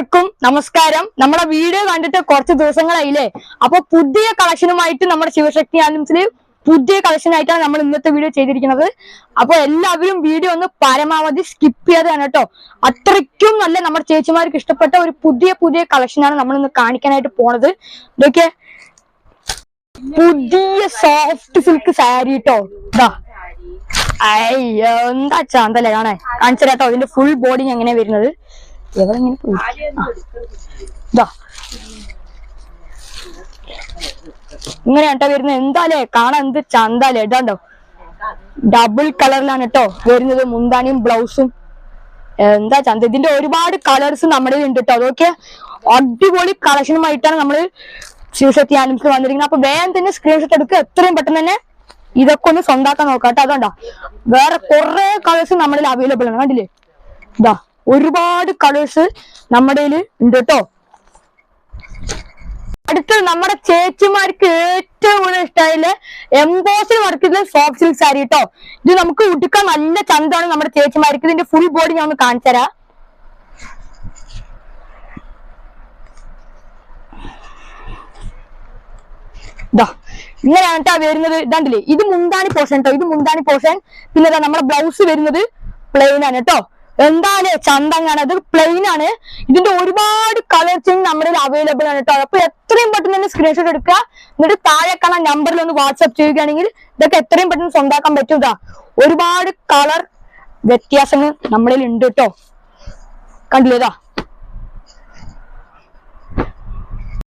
എല്ലാവർക്കും നമസ്കാരം. നമ്മുടെ വീഡിയോ കണ്ടിട്ട് കുറച്ച് ദിവസങ്ങളായില്ലേ? അപ്പൊ പുതിയ കളക്ഷനുമായിട്ട് നമ്മുടെ ശിവശക്തി ആലംസിൽ പുതിയ കളക്ഷൻ ആയിട്ടാണ് നമ്മൾ ഇന്നത്തെ വീഡിയോ ചെയ്തിരിക്കുന്നത്. അപ്പൊ എല്ലാവരും വീഡിയോ ഒന്ന് പരമാവധി സ്കിപ്പ് ചെയ്താണ് കേട്ടോ. അത്രയ്ക്കും നല്ല നമ്മുടെ ചേച്ചിമാർക്ക് ഇഷ്ടപ്പെട്ട ഒരു പുതിയ പുതിയ കളക്ഷനാണ് നമ്മൾ ഇന്ന് കാണിക്കാനായിട്ട് പോണത്. ഇതൊക്കെ പുതിയ സോഫ്റ്റ് സിൽക്ക് സാരി കേട്ടോ അയ്യോ എന്താ ചാന്തല്ലേ കാണേ കാണിച്ചു അതിന്റെ ഫുൾ ബോഡി എങ്ങനെയാ വരുന്നത്. പോയി. ഇതാ ഇങ്ങനെ കേട്ടോ വരുന്നത്. എന്താലേ? കാണാൻ എന്ത് ചന്താലേ? ഇടാണ്ടോ ഡബിൾ കളറിലാണ് കേട്ടോ വരുന്നത്. മുന്താണിയും ബ്ലൗസും. എന്താ ചന്ത? ഇതിന്റെ ഒരുപാട് കളേഴ്സ് നമ്മുടെ ഉണ്ട് കേട്ടോ. അതൊക്കെ അടിപൊളി കളക്ഷനുമായിട്ടാണ് നമ്മൾ ശിവശക്തി ആനിംസിൽ വന്നിരിക്കുന്നത്. അപ്പൊ വേഗം തന്നെ സ്ക്രീൻഷോട്ട് എടുക്കുക എത്രയും പെട്ടെന്ന് തന്നെ ഇതൊക്കെ ഒന്ന് സ്വന്താക്കാൻ നോക്കാം കേട്ടോ. അതുകൊണ്ടാ. വേറെ കുറെ കളേഴ്സ് നമ്മളിൽ അവൈലബിൾ ആണ്. കണ്ടില്ലേ? ഇതാ ഒരുപാട് കളേഴ്സ് നമ്മുടെ ഉണ്ട് കേട്ടോ അടുത്തത് നമ്മുടെ ചേച്ചിമാർക്ക് ഏറ്റവും കൂടുതൽ ഇഷ്ടമായില്ല എംബോസിൽ വർക്ക് ചെയ്ത സോഫ്റ്റ് സിൽക്ക് സാരി കേട്ടോ ഇത് നമുക്ക് ഉടുക്കാൻ നല്ല ചന്തമാണ് നമ്മുടെ ചേച്ചിമാർക്ക്. ഇതിന്റെ ഫുൾ ബോഡി ഞാൻ ഒന്ന് കാണിച്ചു തരാം. ഇങ്ങനെയാണ് കേട്ടോ വരുന്നത്. ഇതാണ്ടില്ലേ ഇത് മുന്താണി പോർഷൻ കേട്ടോ ഇത് മുന്താണി പോർഷൻ പിന്നെ നമ്മുടെ ബ്ലൗസ് വരുന്നത് പ്ലെയിൻ ആണ് കേട്ടോ എന്താണ് ചന്തങ്ങാണ് അത് പ്ലെയിൻ ആണ്. ഇതിന്റെ ഒരുപാട് കളർ ചേഞ്ച് നമ്മുടെ അവൈലബിൾ ആണ് കേട്ടോ അപ്പൊ എത്രയും പെട്ടെന്ന് തന്നെ സ്ക്രീൻഷോട്ട് എടുക്കുക. എന്നിട്ട് താഴെ കാണാൻ നമ്പറിൽ ഒന്ന് വാട്സ്ആപ്പ് ചെയ്യുകയാണെങ്കിൽ ഇതൊക്കെ എത്രയും പെട്ടെന്ന് സ്വന്താക്കാൻ പറ്റുക ഒരുപാട് കളർ വ്യത്യാസങ്ങൾ നമ്മളിൽ ഉണ്ട് കേട്ടോ കണ്ടില്ലേതാ